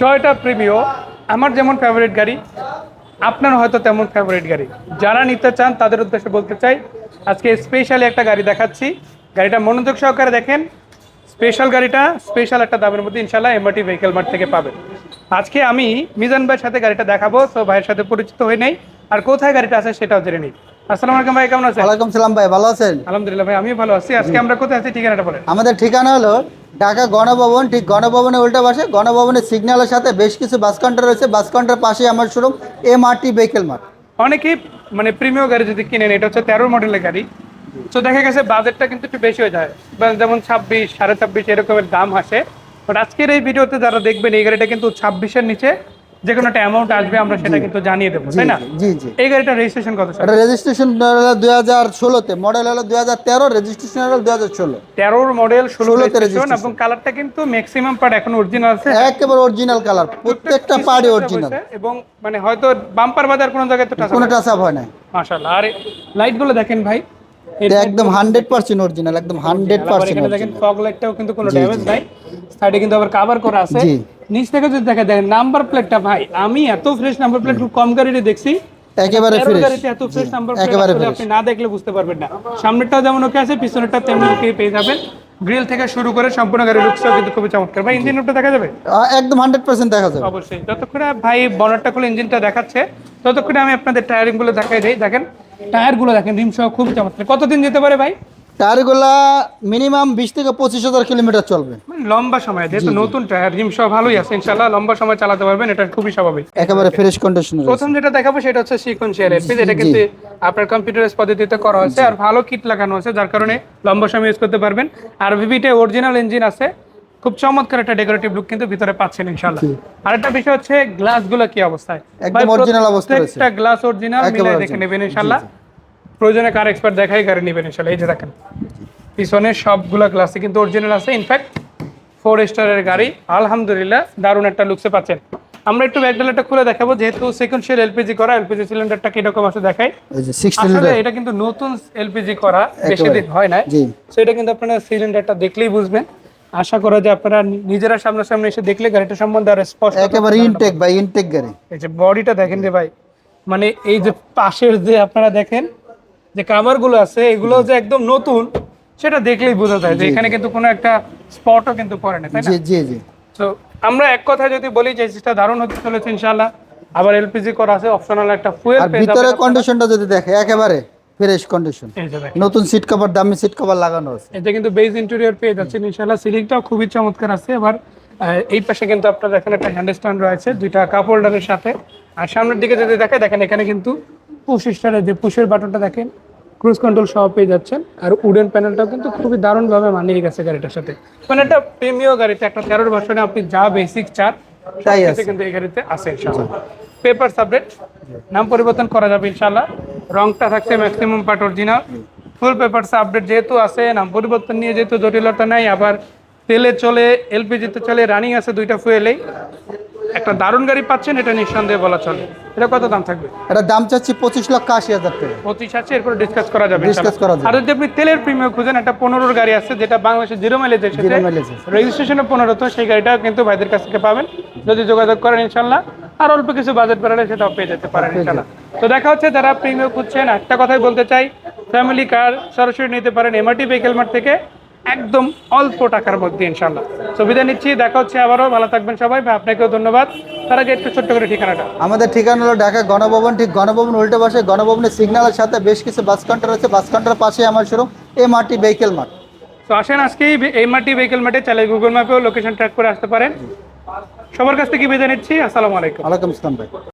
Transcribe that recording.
Toyota Premio আমার যেমন favourite গাড়ি আপনার হয়তো তেমন ফেভারিট গাড়ি। যারা নিতে চান তাদের উদ্দেশ্যে বলতে চাই আজকে স্পেশালি একটা গাড়ি দেখাচ্ছি। গাড়িটা মনোযোগ সহকারে দেখেন। স্পেশাল গাড়িটা স্পেশাল একটা দামের মধ্যে ইনশাল্লাহ এমআরটি ভেহিকেল মার্ট থেকে পাবেন। আজকে আমি মিজান ভাইয়ের সাথে গাড়িটা দেখাবো তো ভাইয়ের সাথে পরিচিত হয়ে নেই। আর কোথায় গাড়িটা আছে সেটাও জেনে নিই। আসসালামু আলাইকুম ভাই কেমন আছেন? ওয়ালাইকুম সালাম ভাই ভালো আছেন? আলহামদুলিল্লাহ ভাই আমিও ভালো আছি। আজকে আমরা কোথায় আছি ঠিকানাটা বলেন। আমাদের ঠিকানা হলো ঢাকা গণভবন, ঠিক গণভবনের উল্টা পাশে। গণভবনের সিগন্যালের সাথে বেশ কিছু বাস কাউন্টার রয়েছে। বাস কাউন্টার পাশে আমার showroom M R T vehicle mart. অনেকেই মানে প্রিমিয় গাড়ি যদি কিনেন, এটা হচ্ছে তেরো মডেলের গাড়ি। তো দেখা গেছে বাজেটটা কিন্তু একটু বেশি হয়ে যায়। যেমন ছাব্বিশ, সাড়ে ছাব্বিশ, এরকমের দাম আসে। বাট আজকের এই ভিডিওতে যারা দেখবেন, এই গাড়িটা কিন্তু ছাব্বিশের নিচে। যে কোনো একটা অ্যামাউন্ট আসবে আমরা সেটা কিন্তু জানিয়ে দেবো তাই না? জি জি এই গাড়িটা রেজিস্ট্রেশন কত এটা রেজিস্ট্রেশন দুই হাজার ষোলোতে মডেল হলো দুই হাজার তেরো রেজিস্ট্রেশন হলো দুই হাজার ষোলো। তেরোর মডেল ষোলো 16 তে রেজিস্ট্রেশন এবং কালারটা কিন্তু ম্যাক্সিমাম পার্ট এখন অরিজিনাল আছে। একেবারে অরিজিনাল কালার প্রত্যেকটা পার্টি অরিজিনাল এবং মানে হয়তো বাম্পার বাজার কোনো জায়গায় তো কোনো টাচ আপ হয় না মাশাআল্লাহ আর লাইটগুলো দেখেন ভাই। এটা একদম হান্ড্রেড পার্সেন্ট অরিজিনাল একদম হান্ড্রেড আবার পার্সেন্ট এখানে দেখেন ফগ লাইটটাও কিন্তু কোনো ড্যামেজ নাই। সাইডে কিন্তু আবার কভার করা আছে। জি। নিচ থেকে যদি দেখা দেখেন নাম্বার প্লেটটা ভাই আমি এত ফ্রেশ নাম্বার প্লেট খুব কম গাড়িতে দেখছি। একেবারে ফ্রেশ এত ফ্রেশ নাম্বার প্লেট আপনি না দেখলে বুঝতে পারবেন না। সামনেরটাও যেমন ওকে আছে পিছনেরটা তেমনি ওকে পেয়ে যাবেন। গ্রিল থেকে শুরু করে সম্পূর্ণ গাড়ির লুকসটাও কিন্তু খুবই চমৎকার। ভাই ইঞ্জিন রুটটা দেখা যাবে? একদম হান্ড্রেড পার্সেন্ট দেখা যাবে। অবশ্যই। যতক্ষণে ভাই বনারটা খুলে ইঞ্জিনটা দেখাচ্ছে ততক্ষণে আমি আপনাদের টায়ারিংগুলো দেখাই দিই। দেখেন টায়ারগুলো দেখেন রিম সহ খুব চমৎকার। কতদিন যেতে পারে ভাই? টায়ারগুলা মিনিমাম বিশ থেকে পঁচিশ হাজার কিলোমিটার চলবে। মানে লম্বা সময় যেহেতু নতুন টায়ার রিম সহ ভালোই আছে ইনশাল্লাহ লম্বা সময় চালাতে পারবেন এটা খুবই স্বাভাবিক। একেবারে ফ্রেশ কন্ডিশনে প্রথম যেটা দেখাবো সেটা হচ্ছে সিকোয়েন্সিয়াল এলপি যেটা কিন্তু আপনার কম্পিউটারাইজ পদ্ধতিতে করা হয়েছে আর ভালো কিট লাগানো আছে যার কারণে লম্বা সময় ইউজ করতে পারবেন। আর ভিভিটে অরিজিনাল ইঞ্জিন আছে খুব চমৎকার একটা ডেকোরেটিভ লুক কিন্তু ভিতরে পাচ্ছেন ইনশাল্লাহ আর একটা বিষয় হচ্ছে গ্লাসগুলো কি অবস্থায়? একদম original অবস্থায়। প্রত্যেকটা গ্লাস অরিজিনাল মিলাই দেখে নেবেন ইনশাল্লাহ প্রয়োজনে কার এক্সপার্ট দেখাই গাড়ি নেবেন ইনশাল্লাহ। এই যে দেখেন পিছনে সবগুলো গ্লাসে কিন্তু অরিজিনাল আছে। ইনফ্যাক্ট ফোর স্টারের গাড়ি। আলহামদুলিল্লাহ দারুণ একটা লুকসে পাচ্ছেন। আমরা একটু ব্যাকডালাটা খুলে দেখাবো যেহেতু সেকেন্ড শেল এলপিজি করা এলপিজি সিলিন্ডারটা কীরকম আছে দেখাই। যে আসলে এটা কিন্তু নতুন এলপিজি করা বেশি দিন হয় না জি। সেটা কিন্তু আপনারা সিলিন্ডারটা দেখলেই বুঝবেন। আশা করা যে আপনারা নিজেরা সামনাসামনি এসে দেখলে গাড়িটা সম্বন্ধে আর স্পষ্ট একেবারে ইনটেক ভাই ইনটেক গাড়ি। এই যে বডিটা দেখেন রে ভাই। মানে এই যে পাশের যে আপনারা দেখেন যে কাভারগুলো আছে এগুলো যে একদম নতুন সেটা দেখলেই বোঝা যায় যে এখানে কিন্তু কোনো একটা স্পটও কিন্তু পড়ে না তাই না? জি জি জি। তো আমরা এক কথায় যদি বলি যে জিনিসটা দারুণ হতে চলেছে ইনশাআল্লাহ। আবার এলপিজি করা আছে অপশনাল একটা ফুয়েল আর ভিতরে কন্ডিশনটা যদি দেখে একেবারে ফ্রেশ কন্ডিশন। নতুন সিট কভার দামি সিট কভার লাগানো আছে। এটা কিন্তু বেজ ইন্টেরিয়র পেয়ে যাচ্ছেন ইনশাআল্লাহ। সিলিংটাও খুবই চমৎকার আছে। আহ, এই পাশে কিন্তু আপনার দেখেন একটা হ্যান্ড স্ট্যান্ড রয়েছে দুইটা কাপ হোল্ডারের সাথে। আর সামনের দিকে যদি দেখে দেখেন এখানে কিন্তু পুশ স্টারের যে পুশের বাটনটা দেখেন ক্রুজ কন্ট্রোল সহ পেয়ে যাচ্ছেন। আর উডেন প্যানেলটাও কিন্তু খুবই দারুণভাবে মানিয়ে গেছে গাড়িটার সাথে। মানে একটা প্রিমিয় গাড়িতে একটা তেরোর ভার্সনে আপনি যা বেসিক চার তাই সবকিছু কিন্তু এই গাড়িতে আছে ইনশাআল্লাহ। পেপার সাবজেক্ট নাম পরিবর্তন করা যাবে ইনশাআল্লাহ। রংটা থাকছে maximum part original full papers update যেহেতু আছে নাম পরিবর্তন নিয়ে যেহেতু জটিলতা নাই আবার তেলে চলে এলপিজিতে চলে রানিং আছে দুইটা ফুয়েলেই একটা দারুণ গাড়ি পাচ্ছেন এটা নিঃসন্দেহে বলা চলে। এটা কত দাম থাকবে? এটা দাম চাচ্ছি পঁচিশ লক্ষ আশি হাজার টাকা। পঁচিশ আছে এরপর ডিসকাস করা যাবে ইনশাআল্লাহ। করা যাবে। আর যদি আপনি তেলের প্রিমিয়াম খুঁজেন একটা পনেরোর গাড়ি আছে যেটা বাংলাদেশে জিরো মাইলেজ এসেছে। রেজিস্ট্রেশনে পনেরো তো সেই গাড়িটাও কিন্তু ভাইদের কাছ থেকে পাবেন। যদি যোগাযোগ করেন ইনশাল্লাহ আর অল্প কিছু বাজেট বাড়ালে সেটাও পেয়ে যেতে পারেন ইনশাল্লাহ তো দেখা হচ্ছে যারা প্রিমিয়াম খুঁজছেন। একটা কথাই বলতে চাই ফ্যামিলি কার সরাসরি নিতে পারেন এমআরটি ভেহিকেল মার্ট থেকে। একদম অল্প টাকার মধ্যে ইনশাল্লাহ সুবিধা নিচ্ছি দেখা হচ্ছে আবারও। ভালো থাকবেন সবাই। ভাই আপনাকেও ধন্যবাদ। তার আগে একটু ছোট্ট করে ঠিকানাটা। আমাদের ঠিকানা হলো ঢাকা গণভবন। ঠিক গণভবন উল্টে পাশে গণভবনের সিগন্যালের সাথে বেশ কিছু বাস কাউন্টার আছে বাস কাউন্টারের পাশে আমার showroom M R T vehicle mart তো আসেন আজকেই এমআরটি ভেহিকেল মাঠে চাইলে গুগল ম্যাপেও লোকেশন ট্র্যাক করে আসতে পারেন। সবার কাছ থেকে বিদায় নিচ্ছি। আসসালামু আলাইকুম। আলাইকুম ইসলাম ভাই।